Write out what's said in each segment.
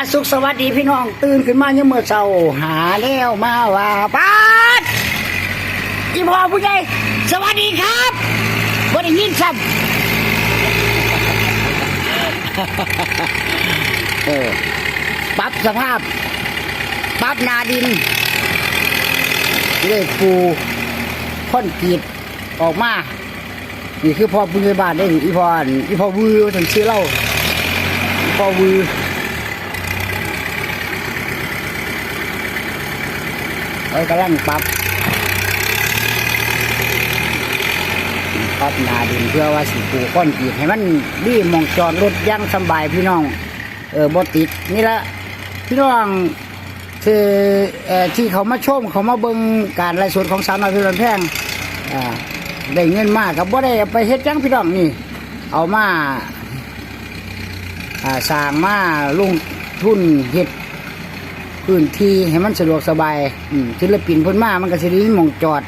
อาสุขสวัสดีพี่น้อง ตื่นขึ้นมาเนี่ยามมื่อเช้าหาแล้วมาว่าป้าดอีพ่อผู้ใหญ่สวัสดีครับบ่ได้ยินซ้ำเออปรับสภาพปรับนาดินเลยปูค่อนกีดออกมานี่คือพ่อผู้ใหญ่บ้านได้นี่อีพ่ออันอีพ่อวือถึงชื่อเล่าอีพ่อวือ เอ้ยกำลังปรับปรับนาดินเพื่อว่าสิปูก้อนกีดให้มันดีมองจอดรถยังสบายพี่น้อง เออบ่ติดนี่ละพี่น้องคือเอ่อที่เขามาชมเขามาเบิ่งการไลฟ์สดของสาวน้อยเพี่นแพงอ่าได้เงินมากกับบ่ได้ไปเฮ็ดจังพี่น้องนี่ เอามาอ่าสร้างมาลงทุนเฮ็ด พื้นที่ให้มันสะดวกสบายศิลปินพิ่นมามันก็สิมีมองจอด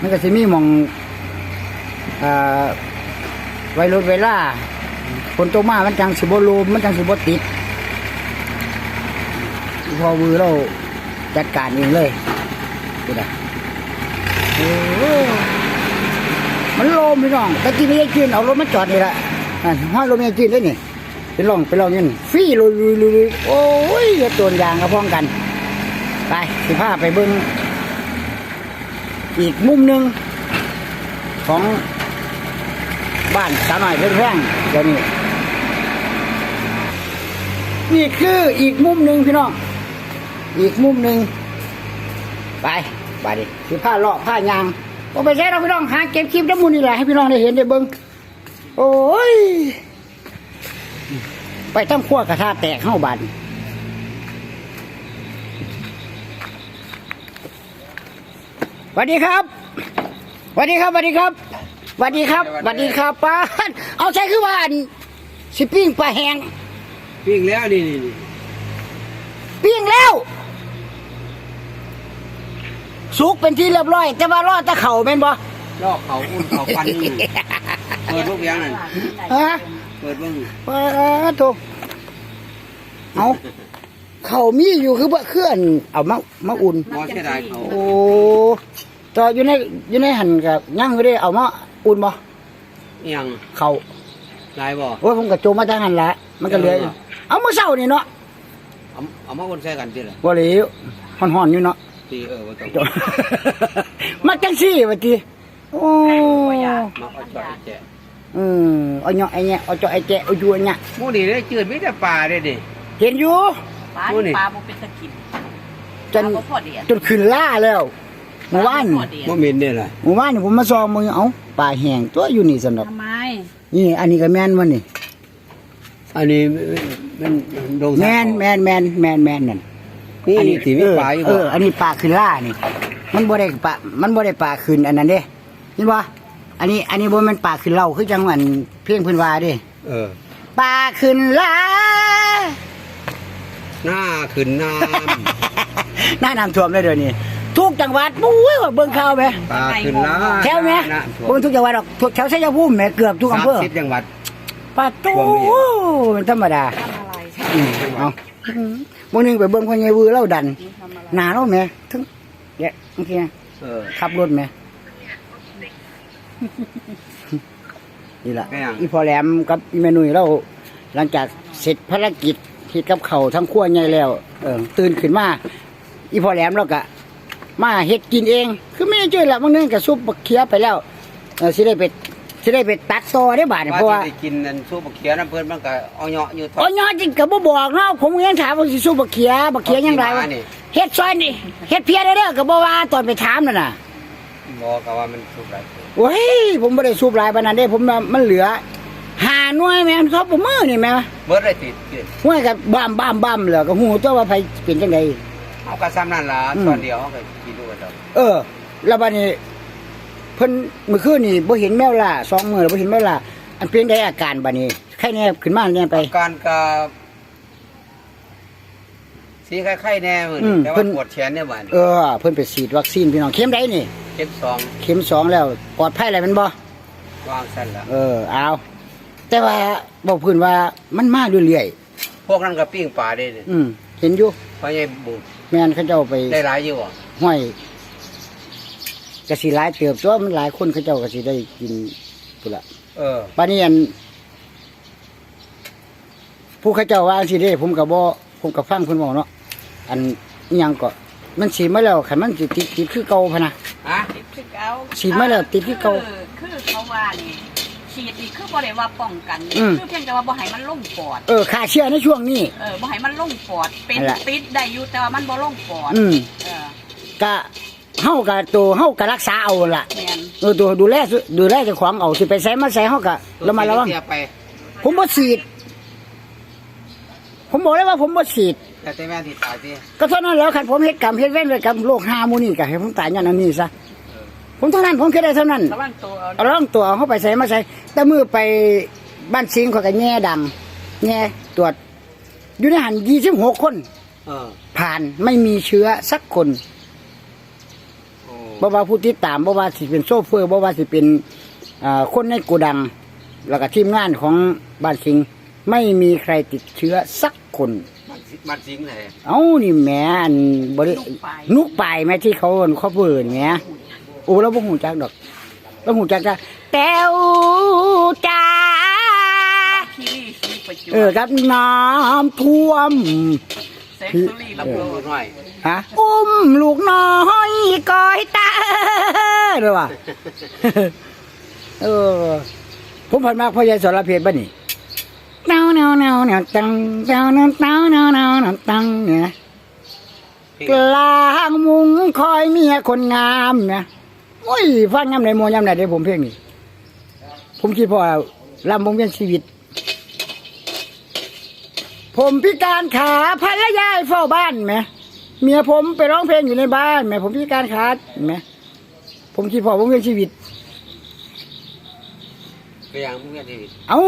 มันก็สิมีมองอไว้รถเวลาคนโตมามันจังสิบรูมมันจังสิบติดพอวือเราจัดการเองเลยดูนะมันโลมพี่น้องตะกี้ไม่ได้กินเอารถมาจอดนี่ละอะห้อยรถไม่ได้กินได้นี่ ไปลองไปลองเงินฟรีลุยลุยลุยโอ้ยตัวยางกระพ้องกัน ไปสิพาไปเบิ้งอีกมุมหนึ่งของบ้านสาวหน่อยเพื่อนแพงเดี๋ยวนี้นี่คืออีกมุมหนึ่งพี่น้อง อีกมุมหนึ่งไปไปดิคือผ้าเลาะผ้ายางก็ไปใช้เราพี่น้องหาเก็บคลิปน้ำมูลนี่แหละให้พี่น้องได้เห็นได้เบิ้งโอ้ย ไปตั้งขั้วกระทะแตกเข้าบานสวัสดีครับสวัสดีครับสวัสดีครับสวัสดีครับสวัสดีครับป้าดเอาใช้คือว่าอันสิปิ้งปลาแห้งปิ้งแล้วนี่นี่นี่ปิ้งแล้วสุกเป็นที่เรียบร้อย แต่ว่ารอดแตะเข่าเป็นบ่ลอกเขาอุ่นเขาฟันนี่เปิดพวกยังนั่นฮะ เปิดเบิ่งปาโถเอาเข่ามีอยู่คือบ่เคลื่อน เอามามาอุ่นหมอเสียดายเขาโอ้ต่ออยู่ในอยู่ในหันกับย่างอยู่ได้เอามาอุ่นบ่อิหยังเข่าลายบ่โอ้ยผมก็โจมมาทางหันละมันก็เหลืออยู่เอามื้อเช้านี่เนาะเอาเอามาวนใส่กันติล่ะบ่เหลวฮ้อนๆอยู่เนาะตีเออบ่ต้องโจมาจังซี่ว่าติโอ้มาเอาจอยแจ กอืมเอาเนาะไอ้เนี่ยเอาเจาะไอ้แกะเอาอยู่อันเนี่ยหมู่นี่ได้จืดมีแต่ปลาเด้ดิ เห็นอยู่ ปลาโอ้นี่ ปลาบ่เป็นตะกินจน ปลาบ่พอดีอะจนขึ้นล่าแล้วเมื่อวานพอดีบ่เหม็นนี่ล่ะเมื่อวานนี่ผมมาซองมือเอ้าปลาแห้งตัวอยู่นี่สำหรับทำไมนี่ อันนี้ก็แม่นวันนี่อันนี้มันโดงแม่นแม่นแม่นแม่นแม่นนั่นนี่อันี่สิมีปลาอยู่เอบ่ออันนี้ปลาขึ้นล่านี่ มันบ่ได้ปลามันบ่ได้ปลาขึ้นอันนั้นเด้เห็นบ่ อันนี้ อันนี้บ่แม่นปลาขึ้นเหล้าคือจังหวัดเพียงเพิ่นว่าเด้เออปลาขึ้นล่าหน้าขึ้นน้หน้าน้ำท่วมเลยเดี๋ยวนี้ทุกจังหวัดปุ้ยว่าเบิ่งข่าวไหมำปลาขึ้นน้ำแถวไหมน้ำท่วเบิ่งทุกจังหวัดดอกทุกแถวชัยภูมิแหมเกือบทุกอำเภอสามสิบจังหวัดปลาตูเป็นธรรมดาทำอะไรอืมเอาวันนึงไปเบิ่งพ่อใหญ่วือเล่าดัน ทำอะไร หนาเราแหม่ถึงแยะเมื่อกี้เออขับรถแหม่ นี่ล่ะแม่ง อีพอแหลมกับอีเมนุยเราหลังจากเสร็จภารกิจที่กับเขาวทั้งขั้วใหญ่แล้วเออตื่นขึ้นมาอีพอแหลมเราก็มาเฮ็ดกินเอง คือไม่ได้ช่วยละบางนึงก็ซุปบักเขียไปแล้วเออสิได้ไปสิได้ไปตัดต่อได้บาดเนี่ยเพราะว่าว่าสิได้กินนั่นซุปบักเขียน้ำเพิ่นมันก็เอาเหยาะอยู่ท้อโอ้งยอจริงก็บ่บอกเนาะผมยังถามว่าสิสู้บักเขียบักเขียยังไงวะนี่ เฮ็ดซอยนี่เฮ็ดเพียได้เด้อก็บ่ว่าตอนไปถามนั่นน่ะบอกก็ว่ามันสุกหลาย โอ้ยผมบ่ได้สูบหลายปานนั้นเด้ ผมว่ามันเหลือหาหน่วยแม่นซอบบ่มือนี่แม่เบิดได้ติดติดห้วยก็บ้ามบ้ามบ้ามแล้วก็ฮู้ตัวว่าไผเป็นจังได เอากระซ้ำนั่นล่ะอืม ตอนเดียวเขาก็กินด้วยดอกเออ แล้วบัดนี้ เพิ่นมื้อคืนนี่บ่เห็นแมวล่าสองมื้อแล้วบ่เห็นแมวล่าอันเป็นได้อาการบัดนี้ใครแน่ขึ้นมาแน่ไปการกับสีไข่ๆแน่มื้ออืนี้มแต่เพิ่ว่าน ปวดแขนเนี่ยบัดนี้เออ เพิ่นไปฉีดวัคซีนพี่น้องเข็มใดนี่ เข็มสองเข็มสองแล้วปลอดภัยแล้วแม่นบ่วางสั้นละเออเอาแต่ว่าบอกพื้นว่ามันมาเรื่อยๆพวกนั้นก็ปิ้งปลาได้เนี่ยอืมเห็นอยู่เพราะไงบุกแม่นเขาเจ้าไปได้หลายอยู่อะห้อยกะสิหลายเติบตัวมันหลายคนเขาเจ้ากะสิได้กินพุ่นละเออปานนี้อันผู้เขาเจ้าว่าสิเด้ ผมก็บ่ผมก็ฟังเพิ่นเว้าเนาะอันอิหยังก็มันสิมาแล้วคันมันสิติดติดคือเก่าพะนะ ฮะติด คือเก่าฉีดมาแล้วติดที่เก่าคือคือเขาว่านี่ฉีดนี่คือบ่ได้ว่าป้องกันนี่อืม คือเพียงแต่ว่าบ่ให้มันลงปอดเออค่าเชื้อในช่วงนี้ เออบ่ให้มันลงปอด เป็นนั่นแหละติดได้อยู่แต่ว่ามันบ่ลงปอดอืมเออก็เฮาก็ตัวเฮาก็รักษาเอาล่ะแม่นเออตัวดูแลสุดูแลเจ้าของเอาสิไปใส่มาใส่เฮาก็ระมัดระวังเสียไปผมบ่ฉีด ผมบอกเลยว่าผมบ่ฉีด แต่แต่แม่ที่ตายที่ก็เท่านั้นแล้วคันผมเฮ็ดกรรมเฮ็ดเว้นไว้กับโลกหาหมู่นี่ก็ให้ผมตายย้อนอันนี้ซะ ผมเท่านั้นผมแค่ได้เท่านั้นระวังตัวเอาเอาล่องตัวเอาเข้าไปใส่มาใส่แต่มือไปบ้านสิงเขาก็แง่ดังแง่ตรวจอยู่ในหัน26คน เออผ่านไม่มีเชื้อสักคนโอ้บ่ว่าผู้ติดตามบ่ว่าสิเป็นโซเฟอร์บ่ว่าสิเป็นอ่าคนในโกดัง แล้วก็ทีมงานของบ้านสิงห์ไม่มีใครติดเชื้อสักคนมันสิมันสิงไหน เอ้านี่แหม่อันบ่ได้นุกปลายแม่ที่เขาเขาเปิดแหม่ โอ้เราบ่ฮู้จักดอกเราฮู้จักจ้ะแต้วจ้าคีรีสีประจวเออบครับน้ำท่วมเซ็กซ์รีลำลำโพโพงงหน่อยฮะอุ้มลูกน้อยกอยตาเด้อว่ะเออผมผ่านมาพ่อใหญ่สรเพชรบ้านี่เนาเนาเนาเนาตังเนาเนาเนาเนาเนาเนาตังเนี่ยนะกลางมุงคอยเมียคนงามเนี่ย โอ้ยฟังยำไหนโมยำไหนเดี๋ยวผมเพลงนี้ ผมคิดพอลำวงเวียนชีวิต ผมพิการขาภรรยาเฝ้าบ้านไหมเมียผมไปร้องเพลงอยู่ในบ้านไหมผมพิการขาไหมผมคิดพอวงเวียนชีวิตก็ยังมึงเนี่ยที่เอ้า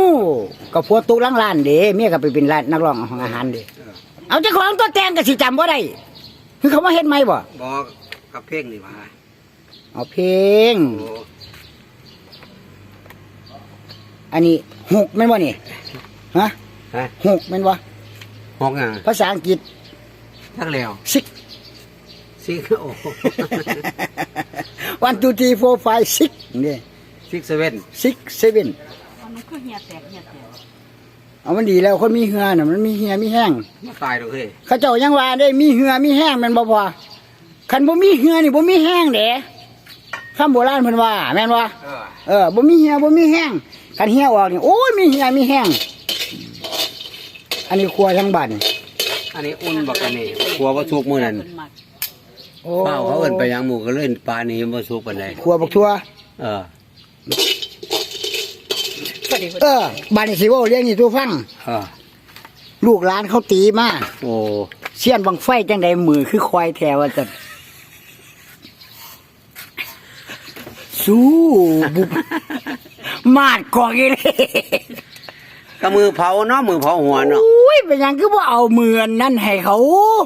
ก็พัวตุกหล้างร้านเด้เมียก็ไปเป็นร้านนักร้องของอาหารเด้เออเอาเจ้าของตัวแตงก็สิจำบ่ได้คือเขามาเฮ็ดไหมบ่บอกกับเพ่งนี่ว่า เอาเพลงโอ้อันนี้หกแม่นบ่นี่ฮะฮะหกแม่นบ่ห้องอะภาษาอังกฤษทั้งแล้ว six ซิกโอ้ one two three four five six นี่ซิกเซเว่น six seven มันคือเหียแตกเหียแตกเอามันดีแล้วคนมีเหือน่ะมันมีเหือมีแห้งมาตายดอกเฮ้ยเขาเจ้ายังว่าได้มีเหือมีแห้งแม่นบ่พอคันบ่มีเหือนี่บ่มีแห้งเด้ คำโบราณเพิ่นว่าแม่นบ่เออเออบ่มีเหี่ยบ่มีแห้งคันเหี่ยออกนี่โอ้ยมีเหี่ยมีแห้ง อันนี้ครัวทั้งบ้านนี่อันนี้อุ่นบักอันนี้กลัวว่าทุกมื้อนั้นเพิ่มักโอ้เป้าเขาเอิ้นไปยังหมู่ก็เล่นปลานี่บ่สุกปานใดครัวบักทั่ว เออก็ดีเออบ้านนี่สิเว้าเรื่องนี่ตัวฟัง เออ ลูกหลานเขาตีมาโอ้เสี้ยนบังไฟจังใดมือคือควายแท้ว่าจัง สู้บุบมาดกอกอีเลยก็มือเผาเนาะมือเผาหัวเนาะโอ้ยเป็นหยังคือบ่เอามืออันนั้นให้เขา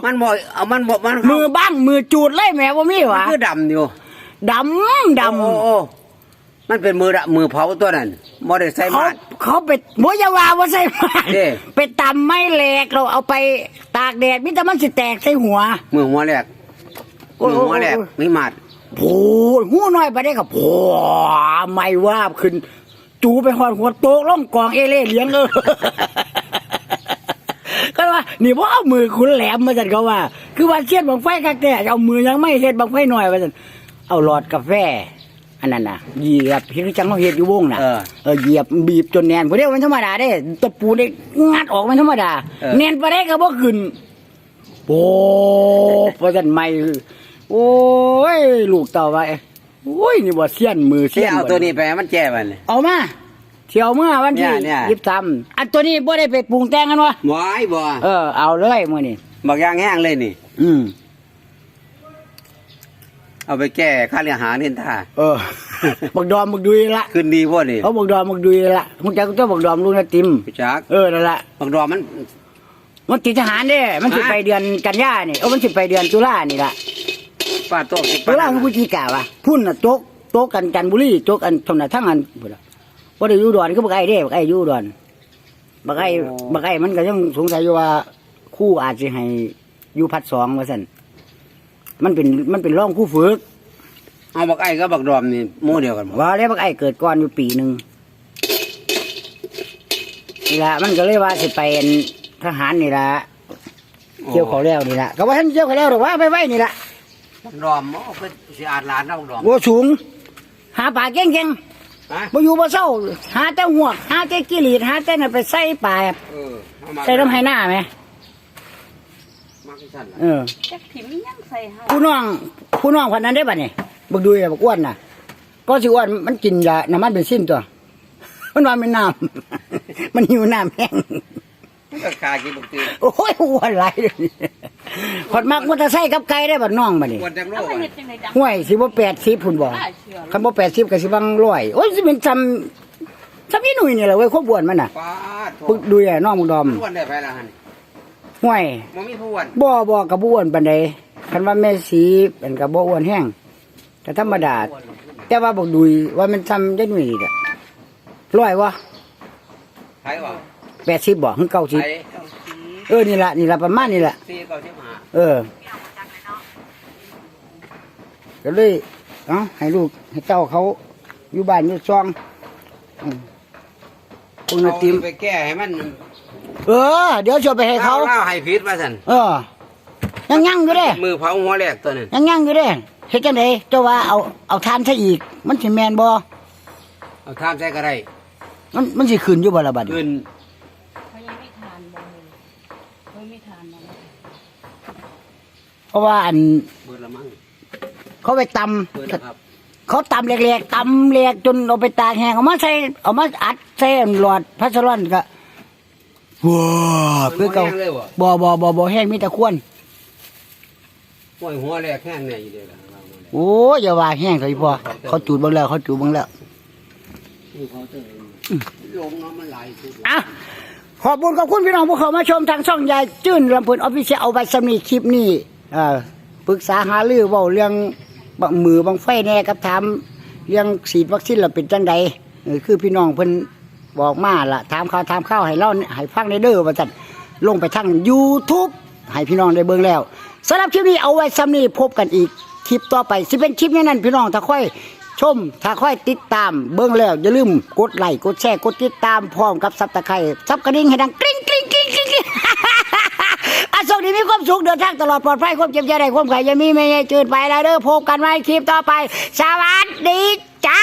มันบ่เอามันบ่มันมือบ้างมือจูดเลยแหม่บ่มีมันวะคือดำอยู่ดำดำโอ้โอ้มันเป็นมือดะมือเผาตัวนั้นบ่ได้ใส่เขามาด เขาไปบ่อยาว่าว่าใส่มาเด้ ไปตำไม่แหลกเราเอาไปตากแดดมิแต่มันสิแตกใส่หัว มือหัวแรกโอ้มือโอ้หัวแรกโอ้มีมาด โอ้ยหูน้อยไปได้กับโอ้ไม่ว่าบขึ้น จูไปหอดหัวโตกล่องกองเอเล่เลี้ยงเออก็ว่านี่ว่าเอามือคุณแหลมมาจันเขาว่า คือว่าเชียนบังไฟกักแต่เอามือยังไม่เฮ็ดบังไฟหน่อยมาจันเอาหลอดกาแฟ อันนั้นน่ะเหยียบเฮ็ดคือจังเขาเฮ็ดอยู่วงน่ะเออเออเหยียบบีบจนแน่นพอเดียวมันธรรมดาเด้ตะปูได้งัดออกมันธรรมดาเออ แน่นไปได้ก็บ่ขึ้นโอ้พอจันไม่ โอ้ย ลูกเต่าไว้โอ้ย นี่บ่เสี้ยนมือที่เสี้ยนเอาบ่ตัวนี้ไปให้มันแจ้มันนี่เอามาเที่ยวเมื่อวันที่เนี่ยเนี่ย ยิบทำอันตัวนี้บ่ได้ไปปรุงแต่งกันวะบ่ไอ้บ่เออเอาเลยมื้อนี้บักอย่างแห้งเลยนี่ อืมเอาไปแก้ค่าเลี้ยงหาเนินท่าเออ บักดอมบักดุยละขึ้นดีบ่นี่เขาบักดอมบักดุยละมึงจักตัวบักดอมลูกนะติมไปจักเออนั่นละบักดอกมัน มันติดทหารเด้ มันสิฮะไปเดือนกันยานี่เออมันสิไปเดือนตุลานี่ล่ะ ปาดโต๊ะสิตุลาคือพฤศจิกาวะพุ่นน่ะโต๊ะโต๊ะกันจันทบุรีโต๊ะกันทำน่ะทั้งอันพุ่นน่ะบ่ได้อยู่อุดอนก็บ่ไกลเด้บ่ไกลอยู่อุดอนบักไอ้โอ้บักไอ้มันก็ยังสงสัยอยู่ว่าครู่อาจจะให้อยู่พัดสองว่าซั่นมันเป็นมันเป็นร่องคู่ฝึกเอาบักไอ้ก็บักดอมนี่หมู่เดียวกันบ่ว่าแล้วบักไอ้เกิดก่อนอยู่ปีหนึ่งนี่ละมันก็เลยว่าสิไปเป็นทหารนี่ละเกี่ยวเขาแล้วนี่ละก็ว่าท่านเกี่ยวเขาแล้วหรอกว่าไปไว้นี่ละ บักดอมอ๋อเพิ่นสิอาดหลานเอาบักดอมโวสูง หาป่าเก่งเก่งฮะๆบ่อยู่บ่เศร้า หาแต่หวก หาแต่กิริดหาแต่น่ะไปใส่ป่าเออเอามาใส่ลำไห้หน้าไหมมาที่สั่นล่ะเออจักถิ่มยังใส่เฮาผู้น้องผู้น้องพันนั้นได้ป่ะเนี่ยบักดุยอะบักอ้วนน่ะ ก็สิอ้วนมันกินยาน้ำมันเบนซินตัว มันว่าไม่น้ำ มันหิวน้ำแห้ง มันก็คากินบักตีนโอ้ยอ้วนหลายเลย พอดมักมอเตอร์ไซค์กับไก่ได้บัดน้องมาดิควรจังโลเอากไปอะเฮ็ดจังไดจังห่วยสิบ่แปดสิบพุ่นบ่น่าเชื่อคำบ่แปดสิบก็สิบังร้อยโอ้ยสิเป็นจำจำนี่หนุ่ยนี่แหละเว้ยควบวนมันน่ะปาดโถบึกดุยอะน้องมึงดอมอ้วนได้ไปละหั่นห่วย บ่มีผู้อ้วนบ่บ่กับบ่อ้วนปานใดคันว่าแม่สีเป็นกับบ่อ้วนแห้งแต่ธรรมดา แต่ว่าบอกดุยว่ามันทำได้หนุ่ยนี่แหละร้อยวะไผว่าแปดสิบบ่ถึงเก้าสิบไผ เออนี่ละนี่ละประมาณนี่ละสี่เก้าสิบห้าเออก็เลยเอ้าให้ลูกให้เจ้าเขาอยู่บ้านอยู่ซองอืมคุณเอาติมไปแก้ให้มันเออ เดี๋ยวจะไปให้เขาเล่าให้ผิดว่าซั่นเออ ยังยังอยู่เด้มือเผาหัวแรกตัวนั้นยังยังอยู่เด้เฮ็ดจังไดเจ้าว่าเอาเอาทานซะอีก มันสิแม่นบ่เอาทานใส่ก็ได้มันมันสิขึ้นอยู่บ่ล่ะบัดนี้ขึ้น เขายังไม่ทานบ่เลยเขา ไม่ทานบ่เลยเพราะว่าอันเบิดละมั้งเขาไปตำเบิดแล้วครับเขาตำแหลกๆตำแหลกจนเอาไปตากแห้งเอามาใส่เอามาอัดใส่หลอดพัสลอนก็ว้าเพื่อเก่าหัวแห้งเลยบ่บ่บ่บ่บ่แห้งมีแต่ควนหัวหัวแรกแห้งแน่อยู่เด้อล่ะเราหัวแรกโอ้ยอย่าว่าแห้งเลยพ่อเขาจูดเบิ่งแล้วเขาจูดเบิ่งแล้วมือเผาเตยลมน้ำมันไหลสุดอะ ขอบคุณขอบคุณพี่น้องผู้เข้ามาชมทางช่องยายจื้นลำพูนออฟฟิเชียลเอาไว้สำนีคลิปนี้เอ่อปรึกษาหารือเว้าเรื่องบังมือบังไฟแน่กับถามเรื่องฉีดวัคซีนแล้วเป็นจังใดเออคือพี่น้องเพิ่นบอกมาละถามข่าวถามข้าวให้เล่าให้ฟังในเด้อว่าจันลงไปทาง YouTube ให้พี่น้องได้เบิ่งแล้วสำหรับคลิปนี้เอาไว้สำนีพบกันอีกคลิปต่อไปสิเป็นคลิปนี้นั่นพี่น้องถ้าค่อย ชม ถ้าค่อยติดตาม เบื้องแล้วอย่าลืมกดไลค์กดแชร์กดติดตามพร้อมกับซับตะไคร้ซับกระดิ่งให้ดังกริ๊งกริ๊งกริ๊งกริ๊งอาสุขดีมีความสุขเดินทางตลอดปลอดภัยความเจ็บใจได้ความไข่ยังมีไม่ให้จืดไปแล้วเด้อพบกันไว้คลิปต่อไป สวัสดีจ้า